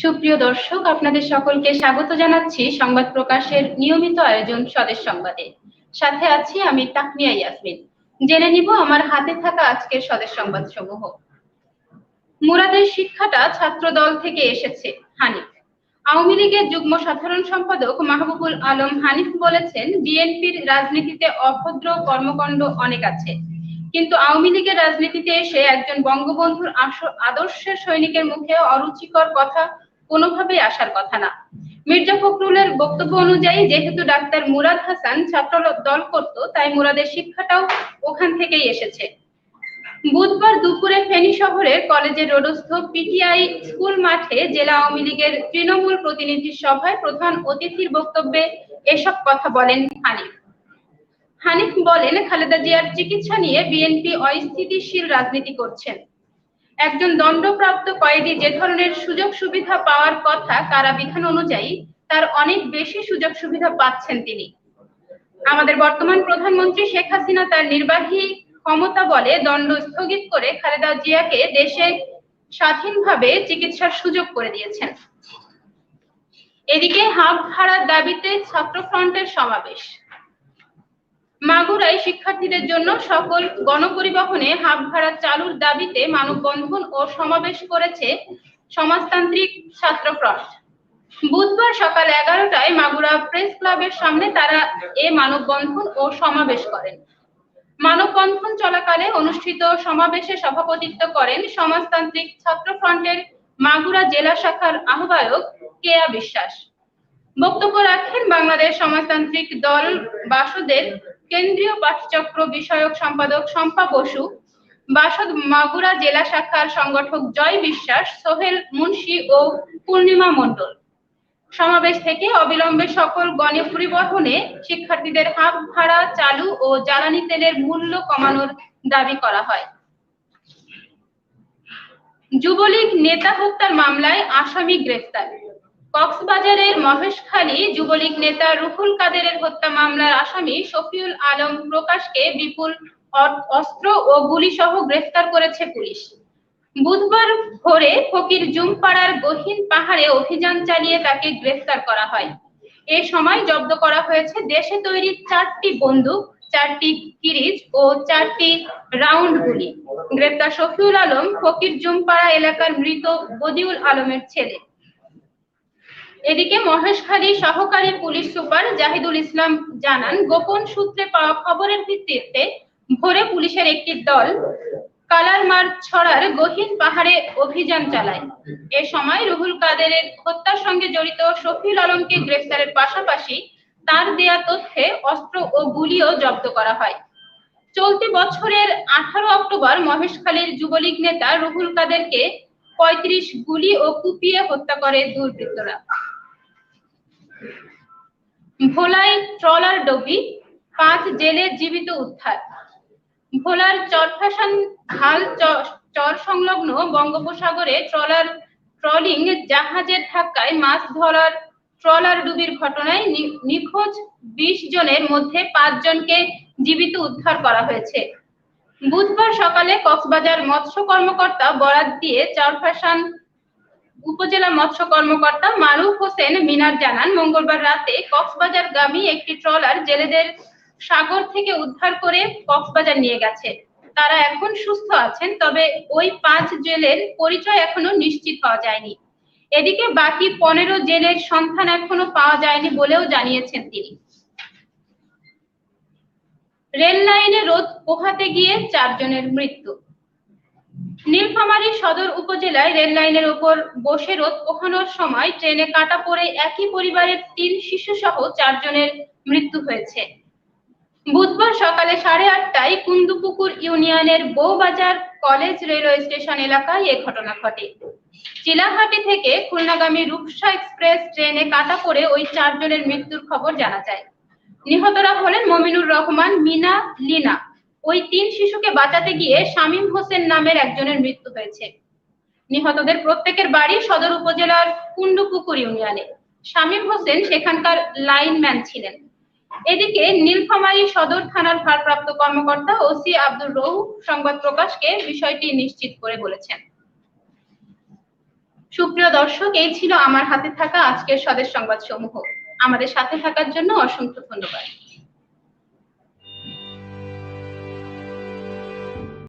সুপ্রিয় দর্শক, আপনাদের সকলকে স্বাগত জানাচ্ছি সংবাদ প্রকাশের নিয়মিত আয়োজন স্বদেশ সংবাদে। সাথে আছি আমি তাকমিয়া ইয়াসমিন। জেনে নিব আমার হাতে থাকা আজকের স্বদেশ সংবাদ সমূহ মুরাদের শিক্ষাটা ছাত্র দল থেকে এসেছে, হানিফ। আওয়ামী লীগের যুগ্ম সাধারণ সম্পাদক মাহবুবুল আলম হানিফ বলেছেন, বিএনপির রাজনীতিতে অভদ্র কর্মকাণ্ড অনেক আছে। কিন্তু আওয়ামী লীগের রাজনীতিতে এসে একজন বঙ্গবন্ধুর আদর্শের সৈনিকের মুখে অরুচিকর কথা কোনোভাবেই আসার কথা না। মির্জা ফখরুলের বক্তব্য অনুযায়ী, যেহেতু ডাক্তার মুরাদ হাসান ছাত্র দল করত, তাই মুরাদের শিক্ষাটাও ওখান থেকেই এসেছে। বুধবার দুপুরে ফেনী শহরের কলেজের রোডস্থ পিটিআই স্কুল মাঠে জেলা আওয়ামী লীগের তৃণমূল প্রতিনিধি সভায় প্রধান অতিথির বক্তব্যে এসব কথা বলেন হানিফ। হানিফ বলেন, খালেদা জিয়ার চিকিৎসা নিয়ে বিএনপি অস্থিতিশীল রাজনীতি করছেন। একজন দণ্ডপ্রাপ্ত কয়েদি যে ধরনের সুযোগ সুবিধা পাওয়ার কথা কারা বিধান অনুযায়ী, তার অনেক বেশি সুযোগ সুবিধা পাচ্ছেন তিনি। আমাদের বর্তমান প্রধানমন্ত্রী শেখ হাসিনা তার নির্বাহী ক্ষমতা বলে দণ্ড স্থগিত করে খালেদা জিয়াকে দেশে স্বাধীনভাবে চিকিৎসার সুযোগ করে দিয়েছেন। এদিকে হাফ ভাড়ার দাবিতে ছাত্র ফ্রন্টের সমাবেশ। মাগুরায় শিক্ষার্থীদের জন্য সকল গণপরিবহনে হাফ ভাড়া চালুর দাবিতে মানববন্ধন ও সমাবেশ করেছে সমাজতান্ত্রিক ছাত্র ফ্রন্ট বুধবার সকাল এগারোটায় মাগুরা প্রেস ক্লাবের সামনে তারা এ মানববন্ধন ও সমাবেশ করেন। মানববন্ধন চলাকালে অনুষ্ঠিত সমাবেশে সভাপতিত্ব করেন সমাজতান্ত্রিক ছাত্র ফ্রন্টের মাগুরা জেলা শাখার আহ্বায়ক কেয়া বিশ্বাস। বক্তব্য রাখেন বাংলাদেশ সমাজতান্ত্রিক দল বাসদের কেন্দ্রীয় পাঠচক্র বিষয়ক সম্পাদক শম্পা বসু, বাসদ মাগুরা জেলা শাখার সংগঠক জয় বিশ্বাস, সোহেল মুন্সি ও পূর্ণিমা মণ্ডল। সমাবেশ থেকে অবিলম্বে সকল গণপরিবহনে শিক্ষার্থীদের হাফ ভাড়া চালু ও জ্বালানি তেলের মূল্য কমানোর দাবি করা হয়। যুবলীগ নেতা হত্যার মামলায় আসামি গ্রেফতার। কক্সবাজারের মহেশখালী যুবলীগ নেতা রুহুল কাদেরের হত্যা মামলার আসামি শফিউল আলম প্রকাশকে বিপুল অস্ত্র ও গুলি সহ গ্রেফতার করেছে পুলিশ। বুধবার ভোরে ফকির জুমপাড়ার গহীন পাহাড়ে অভিযান চালিয়ে তাকে গ্রেফতার করা হয়। এ সময় জব্দ করা হয়েছে দেশে তৈরি চারটি বন্দুক, চারটি কিরিজ ও চারটি রাউন্ড গুলি। গ্রেফতার শফিউল আলম ফকির জুমপাড়া এলাকার মৃত বদিউল আলমের ছেলে। এদিকে মহেশখালী সহকারী পুলিশ সুপার জাহিদুল ইসলাম জানান, গোপন সূত্রে পাওয়া খবরের ভিত্তিতে ভোরে পুলিশের একটি দল কালারমার ছড়ার গহীন পাহাড়ে অভিযান চালায়। এ সময় রুহুল কাদেরের হত্যার সঙ্গে জড়িত শফিউল আলমকে গ্রেফতারের পাশাপাশি তার দেয়া তথ্যে অস্ত্র ও গুলিও জব্দ করা হয়। চলতি বছরের আঠারো অক্টোবর মহেশখালীর যুবলীগ নেতা রুহুল কাদেরকে পঁয়ত্রিশ গুলি ও কুপিয়ে হত্যা করে দুর্বৃত্তরা। ভোলায় ট্রলার ডবি, পাঁচ জেলে জীবিত উদ্ধার। ভোলার চরফাসান খাল চর সংলগ্ন বঙ্গোপসাগরে ট্রলার, ট্রলিং জাহাজের ধাক্কায় মাছ ধরার ট্রলার ডুবির ঘটনায় নিখোঁজ বিশ জনের মধ্যে পাঁচ জনকে জীবিত উদ্ধার করা হয়েছে। বুধবার সকালে কক্সবাজার মৎস্য কর্মকর্তা বরাদ দিয়ে চরফাসান উপজেলা মৎস্য কর্মকর্তা মারুফ হোসেন মিনার জানান, মঙ্গলবার রাতে কক্সবাজার গামী একটি ট্রলার জেলেদের সাগর থেকে উদ্ধার করে কক্সবাজার নিয়ে গেছে। তারা এখন সুস্থ আছেন, তবে ওই পাঁচ জেলের পরিচয় এখনও নিশ্চিত হওয়া যায়নি। এদিকে বাকি পনেরো জেলের সন্ধান এখনও পাওয়া যায়নি বলেও জানিয়েছেন তিনি। রেল লাইনে রোদ পোহাতে গিয়ে চারজনের মৃত্যু। নীলফামারী সদর উপজেলায় রেল লাইনের উপর বসে রোদ পোহানোর সময় ট্রেনে কাটা পড়ে একই পরিবারের তিন শিশু সহ চারজনের মৃত্যু হয়েছে। বুধবার সকালে সাড়ে আটটায় কুন্দুপুকুর ইউনিয়নের বৌবাজার কলেজ রেলওয়ে স্টেশন এলাকায় এ ঘটনা ঘটে। চিলাহাটি থেকে খুলনাগামী রূপসা এক্সপ্রেস ট্রেনে কাটা পড়ে ওই চারজনের মৃত্যুর খবর জানা যায়। নিহতরা হলেন মমিনুর রহমান, মিনা, লিনা। ওই তিন শিশুকে বাঁচাতে গিয়ে শামীম হোসেন নামের একজনের মৃত্যু হয়েছে। নিহতদের প্রত্যেকের বাড়ি সদর উপজেলার কুন্ডুপুকুর ইউনিয়নে। শামীম হোসেন সেখানকার লাইনম্যান ছিলেন। এদিকে নীলফামারী সদর থানার ভারপ্রাপ্ত কর্মকর্তা ওসি আব্দুর রৌফ সংবাদ প্রকাশকে বিষয়টি নিশ্চিত করে বলেছেন। সুপ্রিয় দর্শক, এই ছিল আমার হাতে থাকা আজকের স্বদেশ সংবাদ সমূহ আমাদের সাথে থাকার জন্য অসংখ্য ধন্যবাদ।